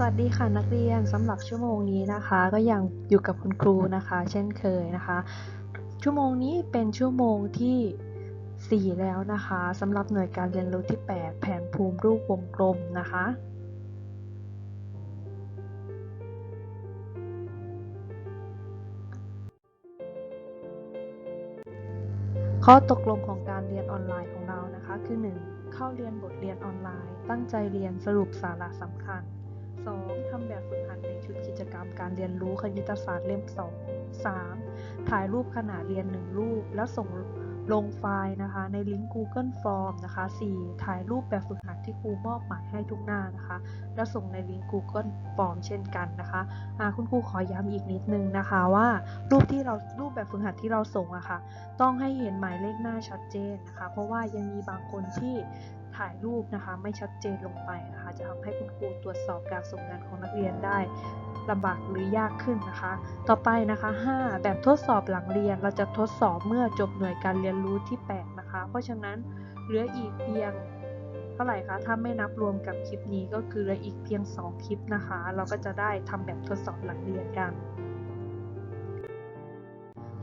สวัสดีค่ะนักเรียนสำหรับชั่วโมงนี้นะคะ ก็ยังอยู่กับคุณครูนะคะ เช่นเคยนะคะ ชั่วโมงนี้เป็นชั่วโมงที่ 4 แล้วนะคะสำหรับหน่วยการเรียนรู้ที่ 8 แผนภูมิรูปวงกลมนะคะ ข้อตกลงของการเรียนออนไลน์ของเรานะคะคือ 1. เข้าเรียนบทเรียนออนไลน์ ตั้งใจเรียนสรุปสาระสำคัญ 2. ทำแบบฝึกหัดในชุดกิจกรรมการเรียนรู้คณิตศาสตร์เล่ม 2 3. ถ่ายรูปขณะเรียน 1 รูป แล้วส่งลงไฟล์นะคะในลิงก์ Google Form นะคะ 4. ถ่ายรูปแบบฝึกหัดที่ครูมอบหมายให้ทุกหน้านะคะ แล้วส่งในลิงก์ Google Form เช่นกันนะคะะคุณครูขอย้ำอีกนิดนึงนะคะว่า รูปที่เรารูปแบบฝึกหัดที่เราส่งอะคะ่ะ ต้องให้เห็นหมายเลขหน้าชัดเจนนะคะ เพราะว่ายังมีบางคนที่ ถ่ายรูปนะคะไม่ชัดเจนลงไปนะคะ จะทำให้คุณครูตรวจสอบการส่งงานของนักเรียนได้ลำบากหรือยากขึ้นนะคะ ต่อไปนะคะ 5 แบบทดสอบหลังเรียนเราจะทดสอบเมื่อจบหน่วยการเรียนรู้ที่ 8 นะคะ เพราะฉะนั้นเหลืออีกเพียงเท่าไหร่คะ ถ้าไม่นับรวมกับคลิปนี้ก็คือเหลืออีกเพียง 2 คลิปนะคะ เราก็จะได้ทำแบบทดสอบหลังเรียนกัน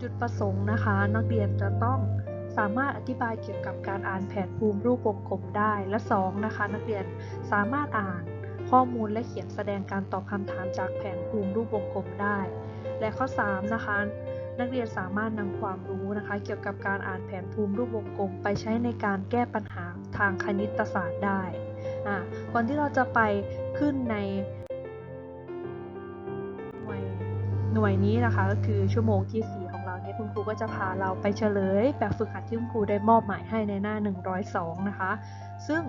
จุดประสงค์นะคะ นักเรียนจะต้อง สามารถอธิบายเกี่ยวกับการอ่านแผนภูมิรูปวงกลมได้ และ 2 นะคะ นักเรียนสามารถอ่านข้อมูลและเขียนแสดงการตอบคำถามจากแผนภูมิรูปวงกลมได้ และข้อ 3 นะคะ นักเรียนสามารถนำความรู้นะคะ เกี่ยวกับการอ่านแผนภูมิรูปวงกลม ไปใช้ในการแก้ปัญหาทางคณิตศาสตร์ได้อ่าก่อนที่เราจะไปขึ้นในหน่วยหน่วยนี้นะคะก็คือชั่วโมงที่4 นี่ยคุณครูก็จะพาเราไปเฉลย แบบฝึกหัดที่คุณครูได้มอบหมายให้ในหน้า 102 นะคะ ซึ่ง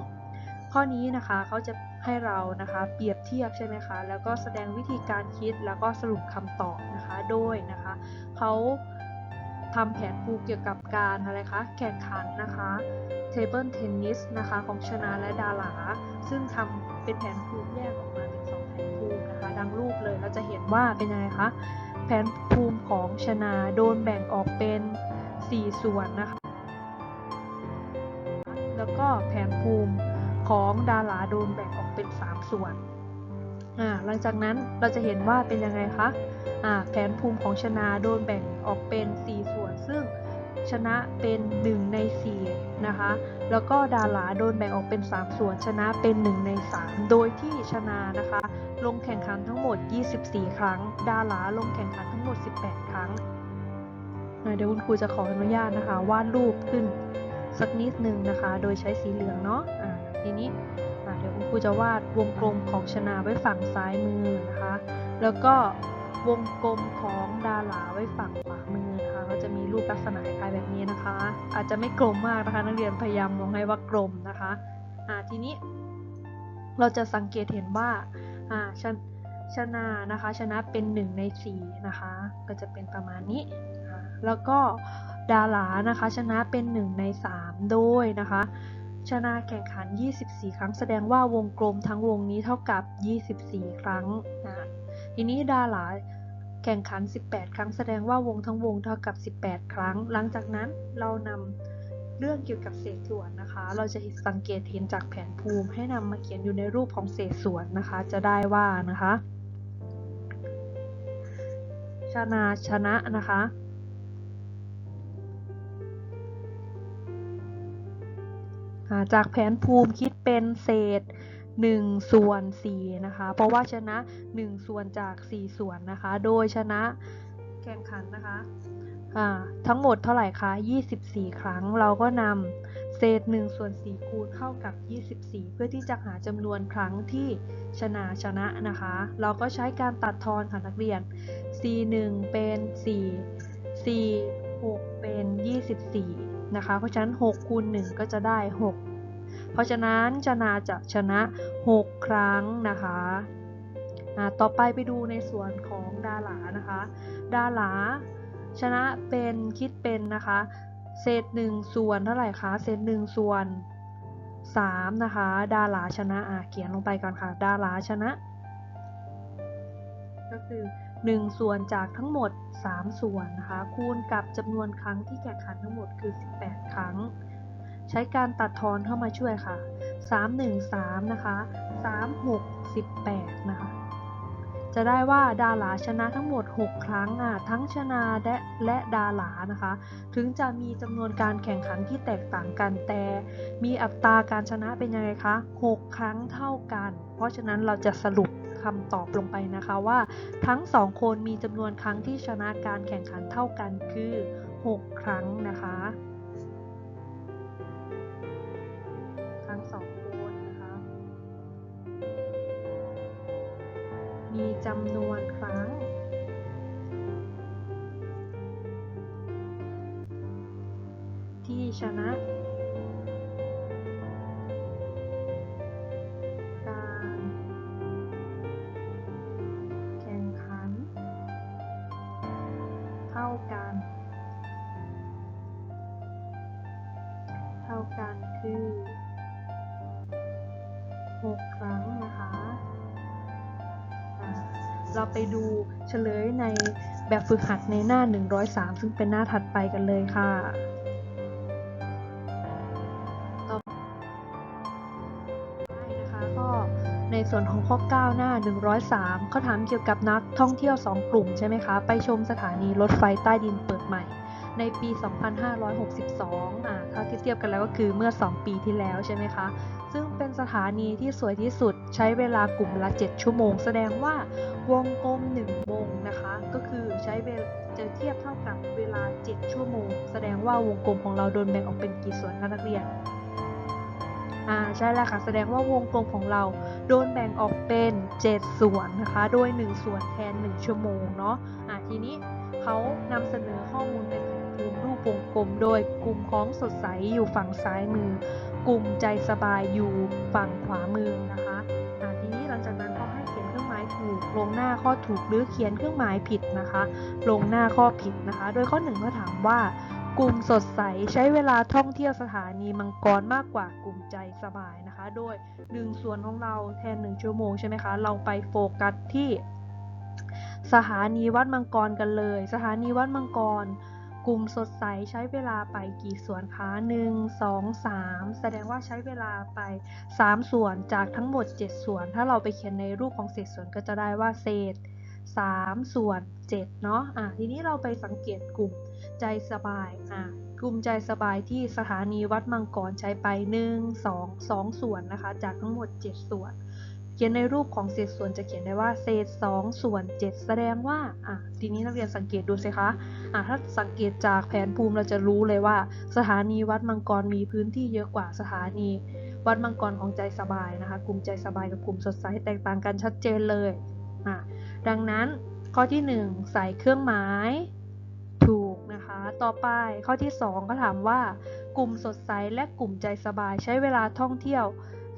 ข้อนี้นะคะเขาจะให้เรานะคะเปรียบเทียบใช่ไหมคะ แล้วก็แสดงวิธีการคิดแล้วก็สรุปคำตอบนะคะโดยนะคะเขาทำแผนภูเกี่ยวกับการอะไรคะแข่งขันนะคะเทเบิลเทนนิสนะคะของชนะและดารา ซึ่งทำเป็นแผนภูแยกออกมาเป็นสองแผนภูนะคะดังรูปเลยเราจะเห็นว่าเป็นยังไงคะ แผนภูมิของชนาโดนแบ่งออกเป็น 4 ส่วนนะคะ แล้วก็แผนภูมิของดาราโดนแบ่งออกเป็น 3 ส่วนอ่าหลังจากนั้นเราจะเห็นว่าเป็นยังไงคะอ่าแผนภูมิของชนะโดนแบ่งออกเป็น 4 ส่วน ซึ่งชนะเป็น 1 ใน 4 นะคะ แล้วก็ดาราโดนแบ่งออกเป็น 3 ส่วนชนะเป็น 1 ใน 3 โดยที่ชนะนะคะ ลงแข่งขันทั้งหมด 24 ครั้ง ดาราลงแข่งขันทั้งหมด 18 ครั้งเดี๋ยวคุณครูจะขออนุญาตนะคะวาดรูปขึ้นสักนิดหนึ่งนะคะ โดยใช้สีเหลืองเนาะอ่าทีนี้เดี๋ยวคุณครูจะวาดวงกลมของชนะไว้ฝั่งซ้ายมือนะคะ แล้วก็วงกลมของดาราไว้ฝั่งขวามือ ก็จะมีรูปลักษณะคล้ายแบบนี้นะคะ อาจจะไม่กลมมากนะคะ นักเรียนพยายามมองให้ว่ากลมนะคะอ่าทีนี้เราจะสังเกตเห็นว่าอ่าชนชนะนะคะชนะเป็น 1 ใน 4 นะคะ ก็จะเป็นประมาณนี้ แล้วก็ดารานะคะชนะเป็น 1 ใน 3 โดยนะคะ ชนะแข่งขัน 24 ครั้ง แสดงว่าวงกลมทั้งวงนี้เท่ากับ 24 ครั้งนะทีนี้ดารา แข่งขัน 18 ครั้งแสดงว่าวงทั้งวงเท่ากับ 18 ครั้ง หลังจากนั้นเรานำเรื่องเกี่ยวกับเศษส่วนนะคะ เราจะสังเกตเห็นจากแผนภูมิ ให้นำมาเขียนอยู่ในรูปของเศษส่วนนะคะ จะได้ว่านะคะ ชนะชนะนะคะจากแผนภูมิคิดเป็นเศษ 1 ส่วน4นะคะ เพราะว่าชนะ 1 ส่วนจาก 4 ส่วนนะคะ โดยชนะแข่งขันนะคะทั้งหมดเท่าไหร่คะ 24 ครั้ง เราก็นำเศษ1ส่วน4คูณเข้ากับ 24 เพื่อที่จะหาจำนวนครั้งที่ชนะชนะนะคะ เราก็ใช้การตัดทอนค่ะนักเรียน c1 เป็น4 c 6เป็น 24 นะคะ เพราะฉะนั้น 6 คูณ 1 ก็จะได้ 6 เพราะฉะนั้นชนะจะชนะ 6 ครั้งนะคะต่อไปไปดูในส่วนของดารานะคะ ดาราชนะเป็นคิดเป็นนะคะ เศษ1ส่วนเท่าไหร่คะ เศษ1ส่วน3นะคะ ดาราชนะอะเขียนลงไปก่อนค่ะ ดาราชนะ ก็คือ 1 ส่วนจากทั้งหมด 3 ส่วนนะคะ คูณกับจำนวนครั้งที่แข่งขันทั้งหมดคือ 18 ครั้ง ใช้การตัดทอนเข้ามาช่วยค่ะ 3 1 3 นะคะ 3 6 18 นะคะ จะได้ว่าดาราชนะทั้งหมด 6 ครั้งอะทั้งชนะและและดารานะคะ ถึงจะมีจำนวนการแข่งขันที่แตกต่างกันแต่ มีอัตราการชนะเป็นยังไงคะ 6 ครั้งเท่ากัน เพราะฉะนั้นเราจะสรุปคำตอบลงไปนะคะว่าทั้ง 2 คนมีจำนวนครั้งที่ชนะการแข่งขันเท่ากันคือ 6 ครั้งนะคะ สองคนนะคะ มีจำนวนครั้ง ที่ชนะ ไปดูเฉลยในแบบฝึกหัดในหน้า 103 ซึ่งเป็นหน้าถัดไปกันเลยค่ะต่นะคะก็ในส่วนของข้อ 9 หน้า 103 เขาถามเกี่ยวกับนักท่องเที่ยว 2 กลุ่มใช่ไหมคะ ไปชมสถานีรถไฟใต้ดินเปิดใหม่ ในปี 2562 อ่าถ้าเทียบกันแล้วก็คือเมื่อ 2 ปีที่แล้วใช่ไหมคะ ซึ่ง เป็นสถานีที่สวยที่สุดใช้เวลากลุ่มละ 7 ชั่วโมง แสดงว่าวงกลม1วงนะคะ ก็คือใช้เวลาจะเทียบเท่ากับเวลา 7 ชั่วโมง แสดงว่าวงกลมของเราโดนแบ่งออกเป็นกี่ส่วนคะนักเรียนอ่าใช่แล้วค่ะแสดงว่าวงกลมของเราโดนแบ่งออกเป็น 7 ส่วนนะคะ โดย 1 ส่วนแทน 1 ชั่วโมงเนาะอ่าทีนี้เขานำเสนอข้อมูลเป็นแผนภูมิรูปวงกลม โดยกลุ่มของสดใสอยู่ฝั่งซ้ายมือ กลุ่มใจสบายอยู่ฝั่งขวามือนะคะทีนี้หลังจากนั้นขาให้เขียนเครื่องหมายถูก ลงหน้าข้อถูกหรือเขียนเครื่องหมายผิดนะคะ ลงหน้าข้อผิดนะคะ โดยข้อหนึ่งเขาถามว่ากลุ่มสดใสใช้เวลาท่องเที่ยวสถานีมังกรมากกว่ากลุ่มใจสบายนะคะ โดย1ส่วนของเราแทน 1 ชั่วโมงใช่ไหมคะ เราไปโฟกัสที่ สถานีวัดมังกรกันเลย สถานีวัดมังกร กลุ่มสดใสใช้เวลาไปกี่ส่วนคะ1 2 3 แสดงว่าใช้เวลาไป 3 ส่วนจากทั้งหมด 7 ส่วน ถ้าเราไปเขียนในรูปของเศษส่วนก็จะได้ว่าเศษ 3 ส่วน 7 เนาะอะทีนี้เราไปสังเกตกลุ่มใจสบายอะกลุ่มใจสบายที่สถานีวัดมังกรใช้ไป 1 2 2 ส่วนนะคะ จากทั้งหมด 7 ส่วน เขียนในรูปของเศษส่วนจะเขียนได้ว่าเศษ 2 ส่วน 7 แสดงว่าอะทีนี้นักเรียนสังเกตดูสิคะอะถ้าสังเกตจากแผนภูมิเราจะรู้เลยว่า สถานีวัดมังกรมีพื้นที่เยอะกว่าสถานีวัดมังกรของใจสบายนะคะกลุ่มใจสบายกับกลุ่มสดใสแตกต่างกันชัดเจนเลยอะดังนั้นข้อที่ 1 ใส่เครื่องหมายถูกนะคะ ต่อไปข้อที่ 2 ก็ถามว่า กลุ่มสดใสและกลุ่มใจสบายใช้เวลาท่องเที่ยว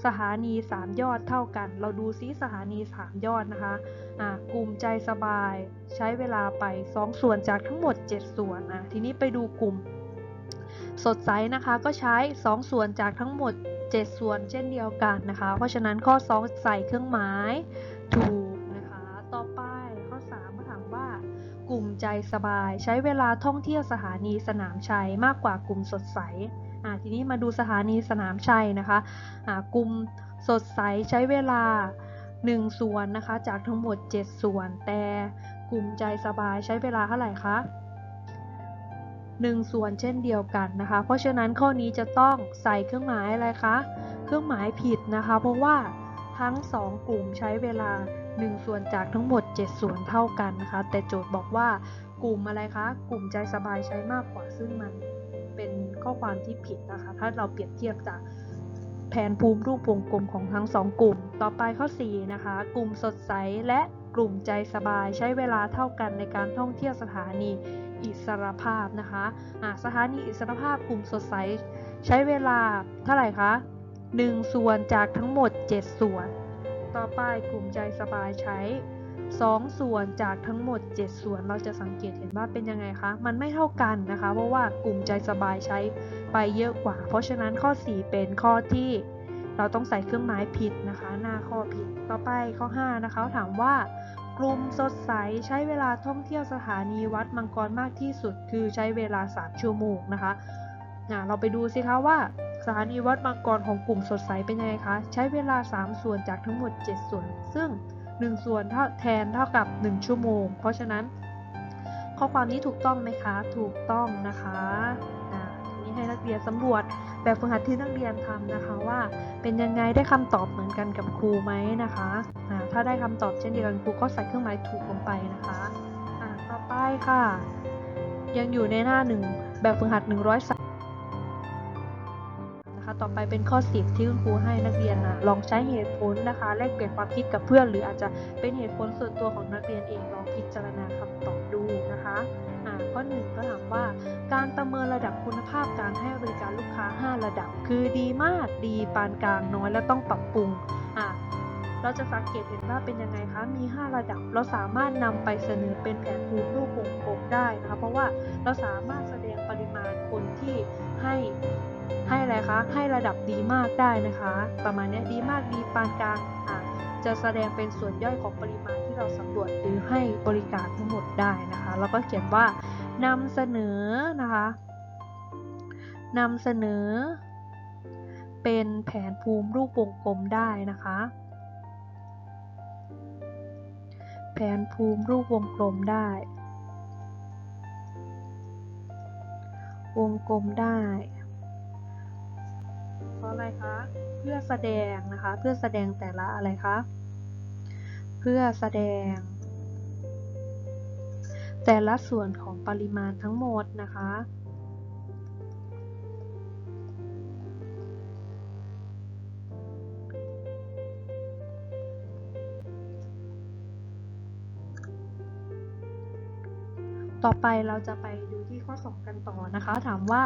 สถานี 3 ยอดเท่ากัน เราดูซิสถานี 3 ยอดนะคะอ่ากลุ่มใจสบายใช้เวลาไป 2 ส่วนจากทั้งหมด 7 ส่วนอะทีนี้ไปดูกลุ่ม สดใสนะคะก็ใช้ 2 ส่วนจากทั้งหมด 7 ส่วนเช่นเดียวกันนะคะ เพราะฉะนั้นข้อ 2 ใส่เครื่องหมายถูกนะคะ ต่อไปข้อ3ก็ถามว่ากลุ่มใจสบายใช้เวลาท่องเที่ยวสถานีสนามชัยมากกว่ากลุ่มสดใส ทีนี้มาดูสถานีสนามชัยนะคะกลุ่มสดใสใช้เวลา 1 ส่วนนะคะ จากทั้งหมด 7 ส่วน แต่กลุ่มใจสบายใช้เวลาเท่าไหร่คะ1 ส่วนเช่นเดียวกันนะคะ เพราะฉะนั้นข้อนี้จะต้องใส่เครื่องหมายอะไรคะ เครื่องหมายผิดนะคะ เพราะว่าทั้ง 2 กลุ่มใช้เวลา 1 ส่วนจากทั้งหมด 7 ส่วนเท่ากันนะคะ แต่โจทย์บอกว่ากลุ่มอะไรคะ กลุ่มใจสบายใช้มากกว่าซึ่งมัน เป็นข้อความที่ผิดนะคะ ถ้าเราเปรียบเทียบจากแผนภูมิรูปวงกลมของทั้ง 2 กลุ่ม ต่อไปข้อ 4 นะคะ กลุ่มสดใสและกลุ่มใจสบายใช้เวลาเท่ากันในการท่องเที่ยวสถานีอิสรภาพนะคะะสถานีอิสรภาพกลุ่มสดใส ใช้เวลาเท่าไหร่คะ1ส่วนจากทั้งหมด 7 ส่วน ต่อไปกลุ่มใจสบายใช้ 2 ส่วนจากทั้งหมด 7 ส่วนเราจะสังเกตเห็นว่าเป็นยังไงคะ มันไม่เท่ากันนะคะ เพราะว่ากลุ่มใจสบายใช้ไปเยอะกว่า เพราะฉะนั้นข้อ 4 เป็นข้อที่เราต้องใส่เครื่องหมายผิดนะคะ หน้าข้อผิด ต่อไปข้อ 5 นะคะถามว่ากลุ่มสดใสใช้เวลาท่องเที่ยวสถานีวัดมังกรมากที่สุด คือใช้เวลา 3 ชั่วโมงนะคะอะเราไปดูสิคะว่าสถานีวัดบางกรของกลุ่มสดใสเป็นยังไงคะ ใช้เวลา 3 ส่วนจากทั้งหมด 7 ส่วน ซึ่ง 1 ส่วนเท่าแทนเท่ากับ 1 ชั่วโมง เพราะฉะนั้น ข้อความนี้ถูกต้องไหมคะ ถูกต้องนะคะทีนี้ให้นักเรียนสำรวจแบบฝึกหัดที่นักเรียนทำนะคะว่าเป็นยังไงได้คำตอบเหมือนกันกับครูไหมนะคะอ่าถ้าได้คำตอบเช่นเดียวกันครูก็ใส่เครื่องหมายถูกลงไปนะคะอ่าต่อไปค่ะ ยังอยู่ในหน้าหนึ่งแบบฝึกหัด100นะคะ ต่อไปเป็นข้อ10ที่คุณครูให้นักเรียนนะลองใช้เหตุผลนะคะ แลกเปลี่ยนความคิดกับเพื่อน หรืออาจจะเป็นเหตุผลส่วนตัวของนักเรียนเองลองพิจารณาคำตอบดูนะคะข้อหนึ่งก็ถามว่า การประเมินระดับคุณภาพการให้บริการลูกค้า 5 ระดับ คือดีมากดีปานกลางน้อยและต้องปรับปรุงอ่าเราจะสังเกตเห็นว่าเป็นยังไงคะ มี 5 ระดับ เราสามารถนำไปเสนอเป็นแผนภูมิรูปวงกลมได้นะคะ เพราะว่าเราสามารถแสดงปริมาณคนที่ให้ ให้อะไรคะ ให้ระดับดีมากได้นะคะ ประมาณนี้ดีมากดีปานกลางอะจะแสดงเป็นส่วนย่อยของปริมาณที่เราสำรวจหรือให้บริการทั้งหมดได้นะคะ แล้วก็เขียนว่านำเสนอนะคะนำเสนอ เป็นแผนภูมิรูปวงกลมได้นะคะ แผนภูมิรูปวงกลมได้ วงกลมได้ะอะไรคะ เพื่อแสดงนะคะ เพื่อแสดงแต่ละอะไรคะ เพื่อแสดง แต่ละส่วนของปริมาณทั้งหมดนะคะ ต่อไปเราจะไปดูที่ข้อ 2 กันต่อนะคะ ถามว่า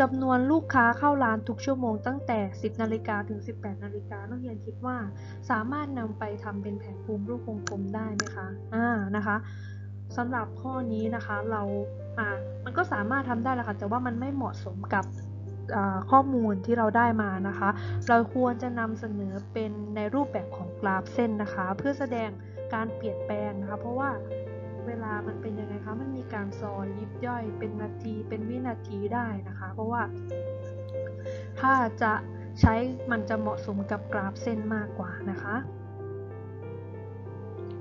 จำนวนลูกค้าเข้าร้านทุกชั่วโมงตั้งแต่ 10 นาฬิกาถึง 18 นาฬิกานักเรียนคิดว่าสามารถนำไปทำเป็นแผนภูมิรูปวงกลมได้ไหมคะอ่านะคะสำหรับข้อนี้นะคะเราอ่ามันก็สามารถทำได้แหละค่ะแต่ว่ามันไม่เหมาะสมกับข้อมูลที่เราได้มานะคะ เราควรจะนำเสนอเป็นในรูปแบบของกราฟเส้นนะคะ เพื่อแสดงการเปลี่ยนแปลงนะคะ เพราะว่า เวลามันเป็นยังไงคะ มันมีการซอยยิบย่อยเป็นนาทีเป็นวินาทีได้นะคะ เพราะว่า ถ้าจะใช้มันจะเหมาะสมกับกราฟเส้นมากกว่านะคะ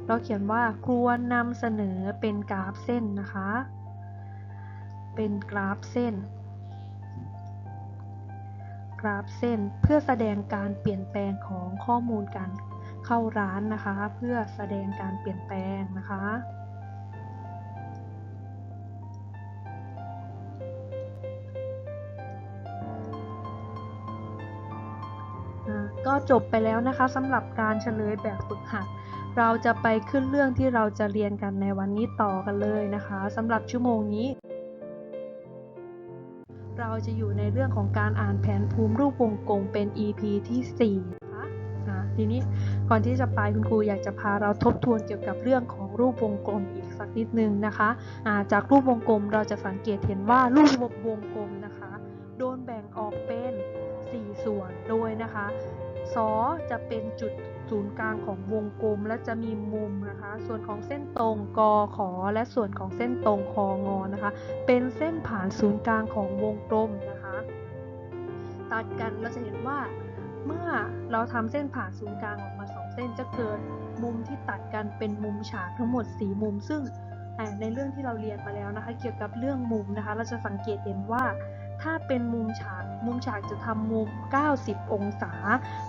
เราเขียนว่าควรนำเสนอเป็นกราฟเส้นนะคะ เป็นกราฟเส้น กราฟเส้นเพื่อแสดงการเปลี่ยนแปลงของข้อมูลการเข้าร้านนะคะ เพื่อแสดงการเปลี่ยนแปลงนะคะ ก็จบไปแล้วนะคะสำหรับการเฉลยแบบฝึกหัด เราจะไปขึ้นเรื่องที่เราจะเรียนกันในวันนี้ต่อกันเลยนะคะสำหรับชั่วโมงนี้ เราจะอยู่ในเรื่องของการอ่านแผนภูมิรูปวงกลมเป็น EP ที่4นะคะทีนี้ก่อนที่จะไปคุณครูอยากจะพาเราทบทวนเกี่ยวกับเรื่องของรูปวงกลมอีกสักนิดนึงนะคะาจากรูปวงกลมเราจะสังเกตเห็นว่ารูปวงกลมนะคะ โดนแบ่งออกเป็น4ส่วนโดยนะคะ ซอจะเป็นจุดศูนย์กลางของวงกลมและจะมีมุมนะคะ ส่วนของเส้นตรงกอขอ และส่วนของเส้นตรงคองอนะคะ เป็นเส้นผ่านศูนย์กลางของวงกลมนะคะ ตัดกันเราจะเห็นว่าเมื่อเราทำเส้นผ่านศูนย์กลางออกมาสองเส้นจะเกิดมุมที่ตัดกันเป็นมุมฉากทั้งหมด 4 มุม ซึ่งในเรื่องที่เราเรียนมาแล้วนะคะ เกี่ยวกับเรื่องมุมนะคะ เราจะสังเกตเห็นว่า ถ้าเป็นมุมฉาก มุมฉากจะทำมุม 90 องศา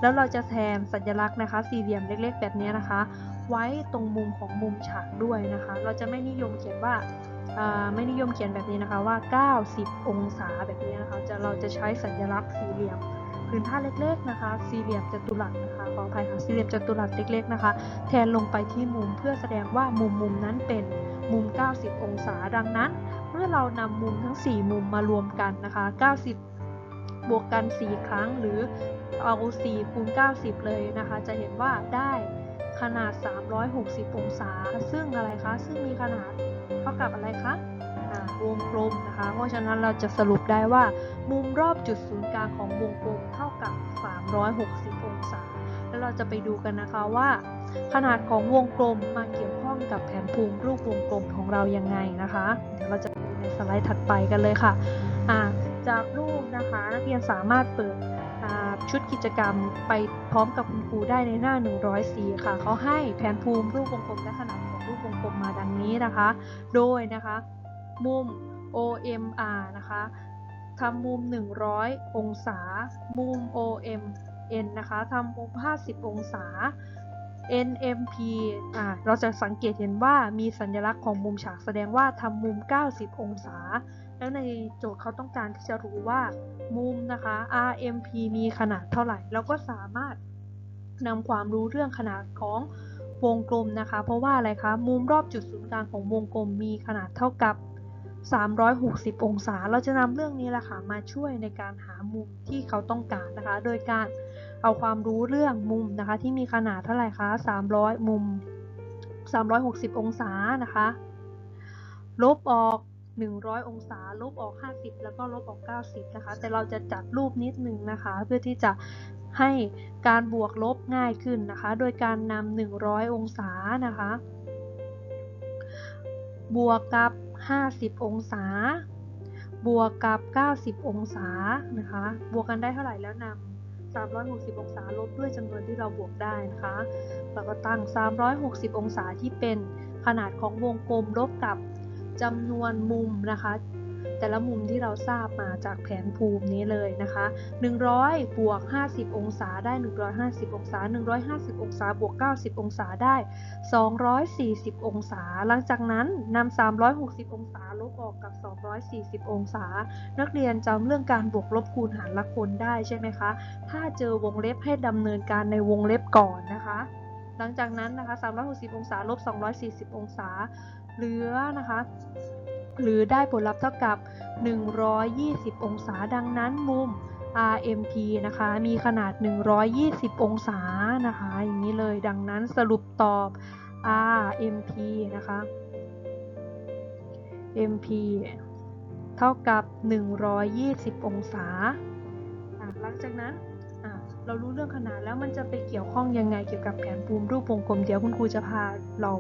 แล้วเราจะแทนสัญลักษณ์นะคะ สี่เหลี่ยมเล็ก ๆ แบบนี้นะคะ ไว้ตรงมุมของมุมฉากด้วยนะคะ เราจะไม่นิยมเขียนว่าไม่นิยมเขียนแบบนี้นะคะว่า 90 องศาแบบนี้นะคะจะเราจะใช้สัญลักษณ์สี่เหลี่ยมพื้นท่าเล็กๆนะคะ สี่เหลี่ยมจัตุรัสนะคะขออภัยค่ะสี่เหลี่ยมจัตุรัสเล็กๆนะคะ แทนลงไปที่มุมเพื่อแสดงว่ามุมมุมนั้นเป็นมุม 90 องศาดังนั้น มื่อเรานำมุมทั้ง 4 มุมมารวมกันนะคะ 90 บวกกัน 4 ครั้งหรือเอา4คูณ90 เลยนะคะ จะเห็นว่าได้ขนาด 360 องศา ซึ่งอะไรคะ ซึ่งมีขนาดเท่ากับอะไรคะวงกลมนะคะ เพราะฉะนั้นเราจะสรุปได้ว่า มุมรอบจุดศูนย์กลางของวงกลมเท่ากับ 360 องศา แล้วเราจะไปดูกันนะคะว่า ขนาดของวงกลมมาเกี่ยวข้องกับแผนภูมิรูปวงกลมของเรายังไงนะคะ เดี๋ยวเราจะ ลด์ถัดไปกันเลยค่ะจากรูปนะคะนักเรียนสามารถเปิดชุดกิจกรรมไปพร้อมกับคุณครูได้ในหน้า 104 ค่ะเขาให้แผนภูมิรูปวงกลมและขนาดของรูปวงกลมมาดังนี้นะคะ โดยนะคะ มุม OMR นะคะทำมุม 100 องศา มุม OMN นะคะทำมุม 50 องศา NMP อ่าเราจะสังเกตเห็นว่ามีสัญลักษณ์ของมุมฉากแสดงว่าทำมุม 90 องศา แล้วในโจทย์เขาต้องการที่จะรู้ว่ามุมนะคะ RMP มีขนาดเท่าไหร่ เราก็สามารถนำความรู้เรื่องขนาดของวงกลมนะคะ เพราะว่าอะไรคะ มุมรอบจุดศูนย์กลางของวงกลมมีขนาดเท่ากับ 360 องศา เราจะนำเรื่องนี้แหละค่ะมาช่วยในการหามุมที่เขาต้องการนะคะ โดยการ เอาความรู้เรื่องมุมนะคะ ที่มีขนาดเท่าไหร่คะ 300 มุม 360 องศานะคะ ลบออก 100 องศา ลบออก 50 แล้วก็ลบออก 90 นะคะ แต่เราจะจัดรูปนิดนึงนะคะ เพื่อที่จะให้การบวกลบง่ายขึ้นนะคะ โดยการนำ100 องศานะคะ บวกกับ 50 องศา บวกกับ 90 องศานะคะ บวกกันได้เท่าไหร่แล้วนำ 360 องศาลบด้วยจำนวนที่เราบวกได้นะคะเราก็ตั้ง 360 องศาที่เป็นขนาดของวงกลมลบกับจำนวนมุมนะคะ แต่ละมุมที่เราทราบมาจากแผนภูมินี้เลยนะคะ 100 บวก 50 องศาได้ 150 องศา 150 องศาบวก 90 องศาได้ 240 องศา หลังจากนั้นนำ 360 องศาลบออกกับ 240 องศา นักเรียนจำเรื่องการบวกลบคูณหารละคนได้ใช่ไหมคะ ถ้าเจอวงเล็บให้ดำเนินการในวงเล็บก่อนนะคะ หลังจากนั้นนะคะ 360 องศาลบ 240 องศา เหลือนะคะ หรือได้ผลลัพธ์เท่ากับ 120 องศาดังนั้นมุม RMP นะคะ มีขนาด 120 องศานะคะ อย่างนี้เลยดังนั้นสรุปตอบ RMP นะคะ MP เท่ากับ 120 องศา หลังจากนั้นเรารู้เรื่องขนาดแล้วมันจะไปเกี่ยวข้องยังไงเกี่ยวกับแผนภูมิรูปวงกลมเดี๋ยวคุณครูจะพาเรา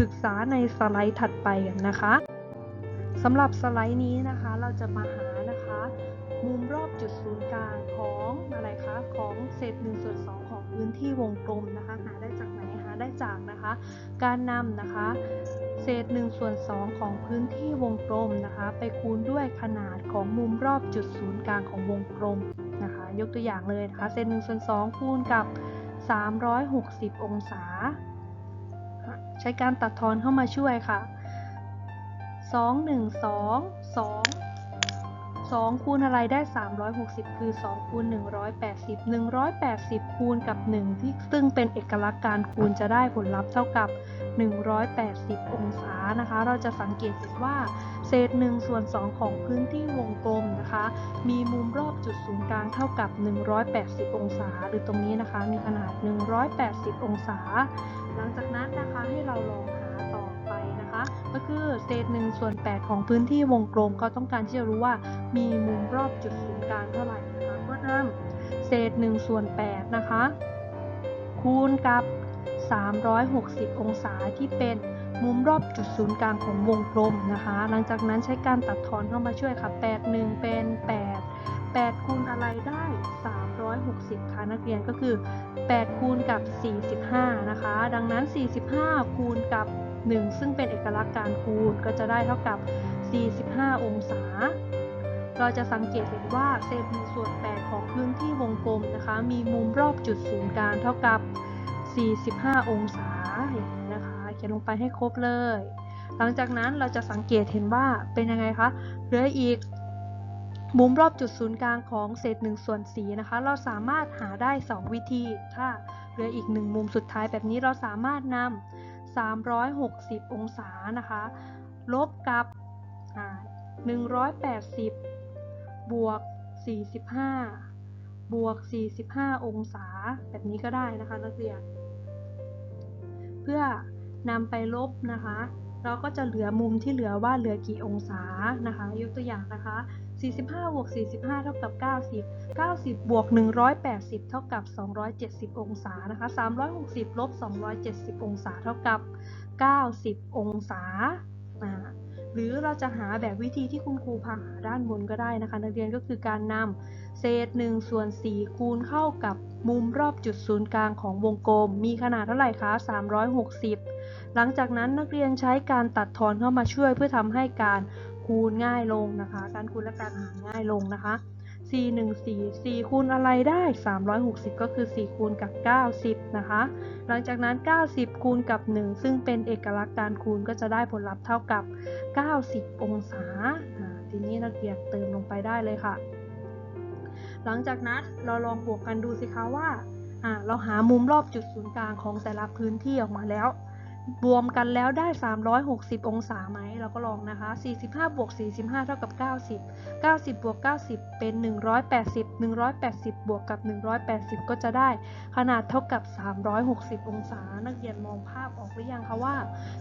ศึกษาในสไลด์ถัดไปกันนะคะ สำหรับสไลด์นี้นะคะเราจะมาหานะคะ มุมรอบจุดศูนย์กลางของอะไรคะของเศษ1ส่วน2ของพื้นที่วงกลมนะคะ หาได้จากไหนหาได้จากนะคะ การนำนะคะ เศษ1ส่วน2ของพื้นที่วงกลมนะคะ ไปคูณด้วยขนาดของมุมรอบจุดศูนย์กลางของวงกลมนะคะ ยกตัวอย่างเลยนะคะ เศษ1ส่วน2คูณกับ 360 องศา ใช้การตัดทอนเข้ามาช่วยค่ะ 2 1 2 2 2 คูณอะไรได้ 360 คือ 2 คูณ 180 180 คูณกับ 1 ที่ซึ่งเป็นเอกลักษณ์การคูณจะได้ผลลัพธ์เท่ากับ 180 องศานะคะ เราจะสังเกตเห็นว่าเศษ1ส่วน2ของพื้นที่วงกลมนะคะ มีมุมรอบจุดศูนย์กลางเท่ากับ 180 องศา หรือตรงนี้นะคะ มีขนาด 180 องศา หลังจากนั้นนะคะให้เราลองหาต่อ ก็คือเศษ1ส่วน8ของพื้นที่วงกลมก็ต้องการที่จะรู้ว่ามีมุมรอบจุดศูนย์กลางเท่าไหร่นะคะก็นำเศษ1ส่วน8นะคะ คูณกับ 360 องศาที่เป็นมุมรอบจุดศูนย์กลางของวงกลมนะคะ หลังจากนั้นใช้การตัดทอนเข้ามาช่วยค่ะ 8 1 เป็น 8 8 คูณอะไรได้ 360 ค่ะนักเรียนก็คือ 8 คูณกับ 45 นะคะ ดังนั้น 45 คูณกับ 1 ซึ่งเป็นเอกลักษณ์การคูณก็จะได้เท่ากับ 45 องศา เราจะสังเกตเห็นว่าเศษ1ส่วน 8 ของพื้นที่วงกลมนะคะ มีมุมรอบจุดศูนย์กลางเท่ากับ 45 องศาอย่างนี้นะคะ เขียนลงไปให้ครบเลย หลังจากนั้นเราจะสังเกตเห็นว่าเป็นยังไงคะเหลืออีกมุมรอบจุดศูนย์กลางของเศษ1ส่วน4นะคะ เราสามารถหาได้ 2 วิธี ถ้าเหลืออีก 1 มุมสุดท้ายแบบนี้เราสามารถนำ 360 องศานะคะ ลบกับอ่า180 บวก 45 บวก 45 องศา แบบนี้ก็ได้นะคะนักเรียน เพื่อนำไปลบนะคะ เราก็จะเหลือมุมที่เหลือว่าเหลือกี่องศานะคะ ยกตัวอย่างนะคะ 45บวก45 เท่ากับ 90 90 บวก 180 เท่ากับ 270 องศานะคะ 360 ลบ 270 องศาเท่ากับ 90 องศาหรือเราจะหาแบบวิธีที่คุณครูพาหาด้านบนก็ได้นะคะ นักเรียนก็คือการนำเศษ1ส่วน4คูณเข้ากับมุมรอบจุดศูนย์กลางของวงกลม มีขนาดเท่าไหร่คะ 360 หลังจากนั้นนักเรียนใช้การตัดทอนเข้ามาช่วยเพื่อทำให้การ คูณง่ายลงนะคะ การคูณและการหารง่ายลงนะคะ 4 1 4 4 คูณอะไรได้ 360 ก็คือ 4 คูณกับ 90 นะคะ หลังจากนั้น 90 คูณกับ 1 ซึ่งเป็นเอกลักษณ์การคูณก็จะได้ผลลัพธ์เท่ากับ 90 องศา ทีนี้นักเรียนเติมลงไปได้เลยค่ะ หลังจากนั้นเราลองบวกกันดูสิคะว่าอ่าเราหามุมรอบจุดศูนย์กลางของแต่ละพื้นที่ออกมาแล้ว รวมกันแล้วได้ 360 องศาไหม เราก็ลองนะคะ 45 บวก 45 เท่ากับ 90 90 บวก 90 เป็น 180 180 บวกกับ 180 ก็จะได้ขนาดเท่ากับ 360 องศา นักเรียนมองภาพออกหรือยังคะว่า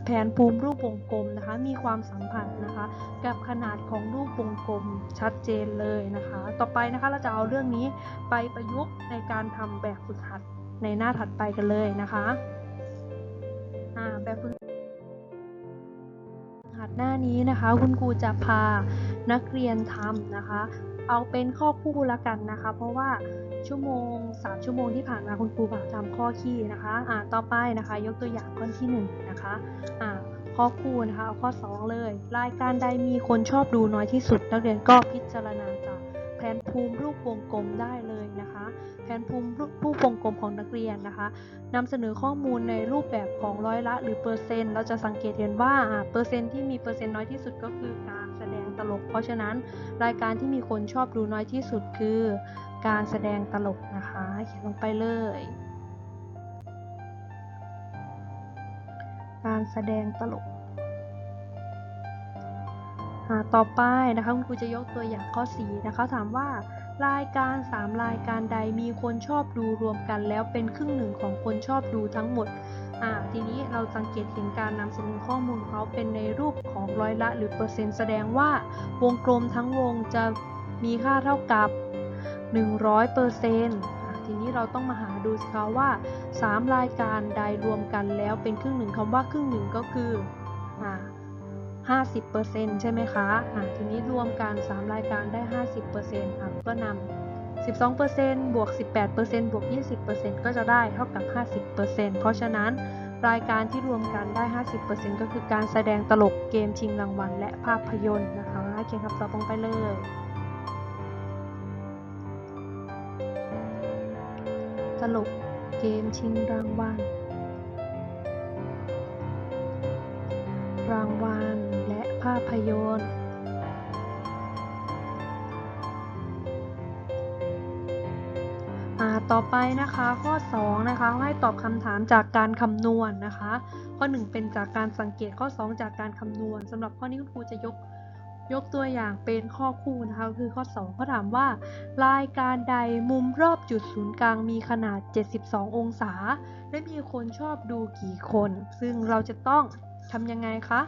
แผนภูมิรูปวงกลมนะคะ มีความสัมพันธ์นะคะ กับขนาดของรูปวงกลมชัดเจนเลยนะคะ ต่อไปนะคะเราจะเอาเรื่องนี้ไปประยุกต์ในการทำแบบฝึกหัดในหน้าถัดไปกันเลยนะคะ แบบฝึกหัดหน้านี้นะคะ คุณครูจะพานักเรียนทำนะคะ เอาเป็นข้อคู่ละกันนะคะ เพราะว่าชั่วโมง 3 ชั่วโมงที่ผ่านมาคุณครูฝากทำข้อขี้นะคะอ่าต่อไปนะคะ ยกตัวอย่างข้อที่1นะคะอ่าข้อคู่นะคะเอาข้อ 2 เลย รายการใดมีคนชอบดูน้อยที่สุด นักเรียนก็พิจารณาจาก แผนภูมิรูปวงกลมได้เลยนะคะ แผนภูมิรูปวงกลมของนักเรียนนะคะนำเสนอข้อมูลในรูปแบบของร้อยละหรือเปอร์เซ็นต์ เราจะสังเกตเห็นว่าเปอร์เซ็นต์ที่มีเปอร์เซ็นต์น้อยที่สุดก็คือการแสดงตลก เพราะฉะนั้นรายการที่มีคนชอบดูน้อยที่สุดคือ การแสดงตลกนะคะ เขียนลงไปเลย การแสดงตลก ต่อไปนะคะคุณครูจะยกตัวอย่างข้อ4นะคะถามว่ารายการ 3 รายการใดมีคนชอบดูรวมกันแล้วเป็นครึ่งหนึ่งของคนชอบดูทั้งหมดอ่าทีนี้เราสังเกตเห็นการนำเสนอข้อมูลเขาเป็นในรูปของร้อยละหรือเปอร์เซ็นต์แสดงว่าวงกลมทั้งวงจะมีค่าเท่ากับ 100เปอร์เซ็นต์ทีนี้เราต้องมาหาดูสิคะว่า 3 รายการใดรวมกันแล้วเป็นครึ่งหนึ่งคำว่าครึ่งหนึ่งก็คืออ่า 50%ใช่ไหมคะอ่าทีนี้รวมกัน 3 รายการได้ 50%อะก็นำ12%บวก 18%บวก 20%ก็จะได้เท่ากับ 50%เพราะฉะนั้นรายการที่รวมกันได้ 50%ก็คือการแสดงตลกเกมชิงรางวัลและภาพยนตร์นะคะเขียนคำตอบลงไปเลย ตลกเกมชิงรางวัล รางวัล พยนตร์อ่าต่อไปนะคะข้อ 2 นะคะให้ตอบคำถามจากการคำนวณนนะคะ ข้อ 1 เป็นจากการสังเกตข้อ 2 จากการคำนวณสำหรับข้อนี้คุณครูจะยกยกตัวอย่างเป็นข้อคู่นะคะคือข้อ2เขาถามว่า รายการใดมุมรอบจุดศูนย์กลางมีขนาด 72 องศา และมีคนชอบดูกี่คน ซึ่งเราจะต้องทำยังไงคะ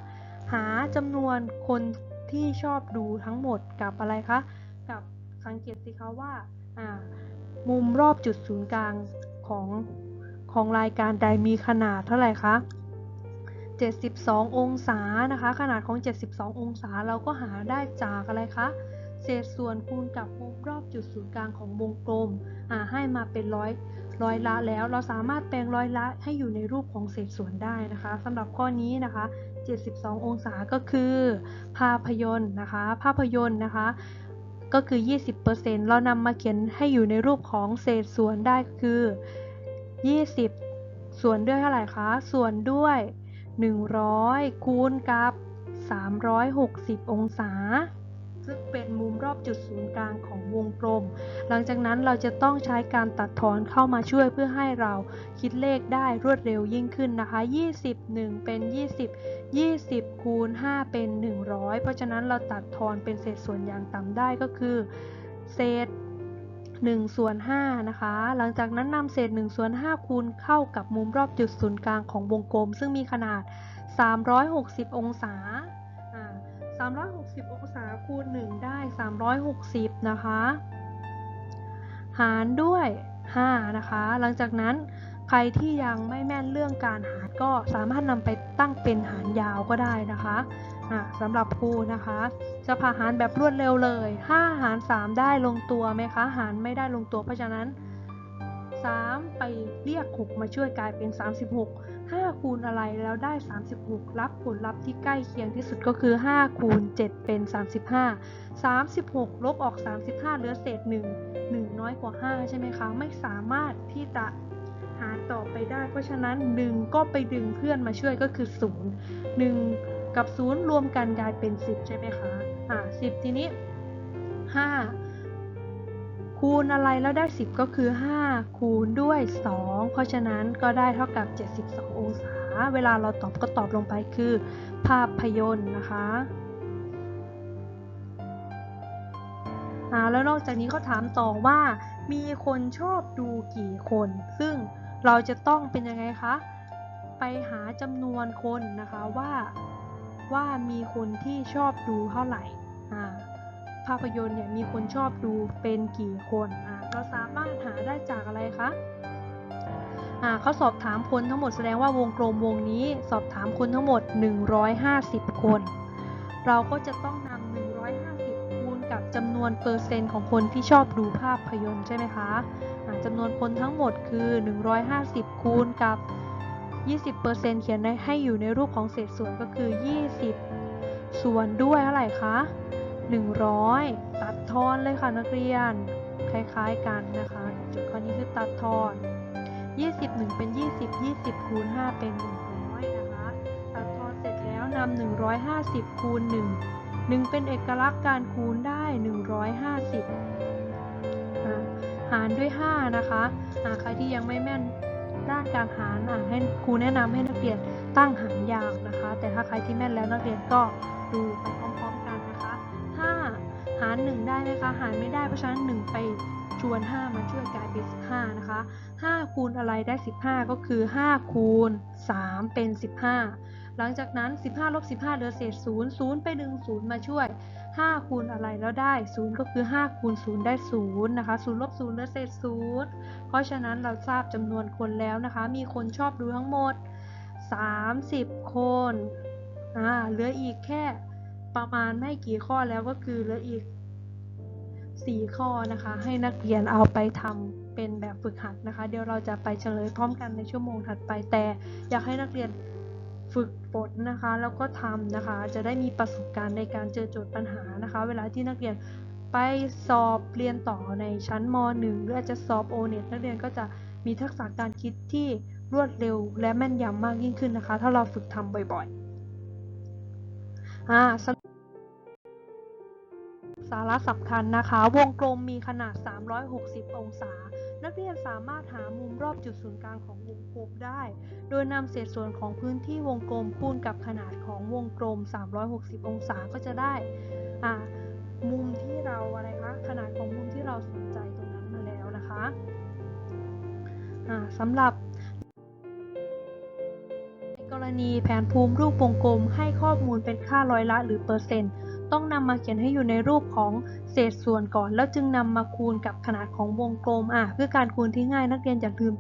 หาจำนวนคนที่ชอบดูทั้งหมดกับอะไรคะ กับสังเกตสิคะว่าอ่ามุมรอบจุดศูนย์กลางของของรายการใดมีขนาดเท่าไหร่คะ 72 องศานะคะ ขนาดของ 72 องศาเราก็หาได้จากอะไรคะ เศษส่วนคูณกับมุมรอบจุดศูนย์กลางของวงกลม อ่า ให้มาเป็นร้อยร้อยละแล้ว เราสามารถแปลงร้อยละให้อยู่ในรูปของเศษส่วนได้นะคะสำหรับข้อนี้นะคะ 72 องศาก็คือภาพยนตร์นะคะ ภาพยนตร์นะคะ ก็คือ 20%เรานำมาเขียนให้อยู่ในรูปของเศษส่วนได้คือ 20 ส่วนด้วยเท่าไหร่คะ ส่วนด้วย 100 คูณกับ 360 องศาซึ่งเป็นมุมรอบจุดศูนย์กลางของวงกลม หลังจากนั้นเราจะต้องใช้การตัดทอนเข้ามาช่วยเพื่อให้เราคิดเลขได้รวดเร็วยิ่งขึ้นนะคะ 21 เป็น 20 20 คูณ 5 เป็น 100 เพราะฉะนั้นเราตัดทอนเป็นเศษส่วนอย่างต่ำได้ก็คือ เศษ1ส่วน5นะคะ หลังจากนั้นนำเศษ1ส่วน5คูณเข้ากับมุมรอบจุดศูนย์กลางของวงกลม ซึ่งมีขนาด 360 องศาอ่า360 องศาคูณ 1 ได้ 360 นะคะ หารด้วย 5 นะคะ หลังจากนั้นใครที่ยังไม่แม่นเรื่องการหาร ก็สามารถนำไปตั้งเป็นหารยาวก็ได้นะคะสำหรับครูนะคะ จะพาหารแบบรวดเร็วเลย5หาร 3 ได้ลงตัวไหมคะ หารไม่ได้ลงตัว เพราะฉะนั้น 3 ไปเรียก 6 มาช่วยกลายเป็น 36 5 คูณอะไรแล้วได้ 36 รับผลลัพธ์ที่ใกล้เคียงที่สุดก็คือ 5 คูณ 7 เป็น 35 36 ลบออก 35 เหลือเศษ 1 1 น้อยกว่า 5 ใช่ไหมคะ ไม่สามารถที่จะ หารต่อไปได้ เพราะฉะนั้น 1 ก็ไปดึงเพื่อนมาช่วยก็คือ0 1กับ 0 รวมกันกลายเป็น 10 ใช่ไหมคะ อ่า10 ทีนี้ 5 คูณอะไรแล้วได้ 10 ก็คือ 5 คูณด้วย 2 เพราะฉะนั้นก็ได้เท่ากับ 72 องศา เวลาเราตอบก็ตอบลงไปคือ ภาพยนตร์นะคะอ่าแล้วนอกจากนี้เขาถามต่อว่ามีคนชอบดูกี่คน ซึ่ง เราจะต้องเป็นยังไงคะ ไปหาจำนวนคนนะคะว่าว่ามีคนที่ชอบดูเท่าไหร่อ่าภาพยนตร์เนี่ยมีคนชอบดูเป็นกี่คนอ่าเราสามารถหาได้จากอะไรคะอ่าเขาสอบถามคนทั้งหมดแสดงว่าวงกลมวงนี้สอบถามคนทั้งหมด 150 คน เราก็จะต้องนำ กับจำนวนเปอร์เซ็นต์ของคนที่ชอบดูภาพยนตร์ใช่ไหมคะจำนวนคนทั้งหมดคือ 150 คูณกับ 20%เขียนในให้อยู่ในรูปของเศษส่วนก็คือ 20 ส่วนด้วยเท่าไหร่คะ 100 ตัดทอนเลยค่ะนักเรียน คล้ายๆกันนะคะจุดข้อนี้คือตัดทอน20 1เป็น 20 20 คูณ 5 เป็น 100 นะคะ ตัดทอนเสร็จแล้วนำ150 คูณ 1 1 เป็นเอกลักษณ์การคูณได้ 150อ่าหารด้วย 5 นะคะใครที่ยังไม่แม่นด้านการหารให้ครูแนะนำให้นักเรียนตั้งหารยาวนะคะ แต่ถ้าใครที่แม่นแล้วนักเรียนก็ดูไปพร้อมๆกันนะคะ 5 หาร 1 ได้ไหมคะ หารไม่ได้เพราะฉะนั้น 1 ไปชวน 5 มาช่วยกลายเป็น 15 นะคะ 5 คูณอะไรได้ 15 ก็คือ 5 คูณ 3 เป็น 15 หลังจากนั้น 15ลบ15เหลือเศษ0 0 ไปดึง0มาช่วย 5 คูณอะไรแล้วได้ 0 ก็คือ 5 คูณ 0 ได้ 0 นะคะ0ลบ0เหลือเศษ0เพราะฉะนั้นเราทราบจำนวนคนแล้วนะคะ มีคนชอบดูทั้งหมด 30 คนอ่าเหลืออีกแค่ประมาณไม่กี่ข้อแล้วก็คือเหลืออีก 4 ข้อนะคะ ให้นักเรียนเอาไปทำเป็นแบบฝึกหัดนะคะ เดี๋ยวเราจะไปเฉลยพร้อมกันในชั่วโมงถัดไปแต่อยากให้นักเรียน ฝึกฝนนะคะ แล้วก็ทำนะคะ จะได้มีประสบการณ์ในการเจอโจทย์ปัญหานะคะ เวลาที่นักเรียนไปสอบเรียนต่อในชั้นม .1 หรืออาจจะสอบ o n e t นักเรียนก็จะมีทักษะการคิดที่รวดเร็วและแม่นยำมากยิ่งขึ้นนะคะ ถ้าเราฝึกทำบ่อยๆอ่าสำสาระสำคัญนะคะ วงกลมมีขนาด 360 องศา นักเรียนสามารถหามุมรอบจุดศูนย์กลางของวงกลมได้ โดยนำเศษส่วนของพื้นที่วงกลมคูณกับขนาดของวงกลม 360 องศาก็จะได้มุมที่เราอะไรคะ ขนาดของมุมที่เราสนใจตรงนั้นมาแล้วนะคะอ่าสำหรับในกรณีแผนภูมิรูปวงกลมให้ข้อมูลเป็นค่าร้อยละหรือเปอร์เซ็นต์ ต้องนำมาเขียนให้อยู่ในรูปของเศษส่วนก่อน แล้วจึงนำมาคูณกับขนาดของวงกลมอะเพื่อการคูณที่ง่ายนักเรียนอย่าลืม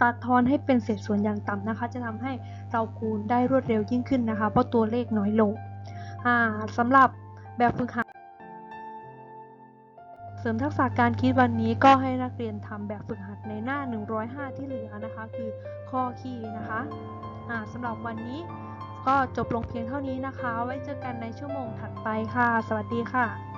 ตัดทอนให้เป็นเศษส่วนอย่างต่ำนะคะ จะทำให้เราคูณได้รวดเร็วยิ่งขึ้นนะคะ เพราะตัวเลขน้อยลงอ่าสำหรับแบบฝึกหัดเสริมทักษะการคิดวันนี้ก็ให้นักเรียนทำแบบฝึกหัดในหน้า 105 ที่เหลือนะคะ คือข้อคีย์นะคะอ่าสำหรับวันนี้ ก็จบลงเพียงเท่านี้นะคะ ไว้เจอกันในชั่วโมงถัดไปค่ะ สวัสดีค่ะ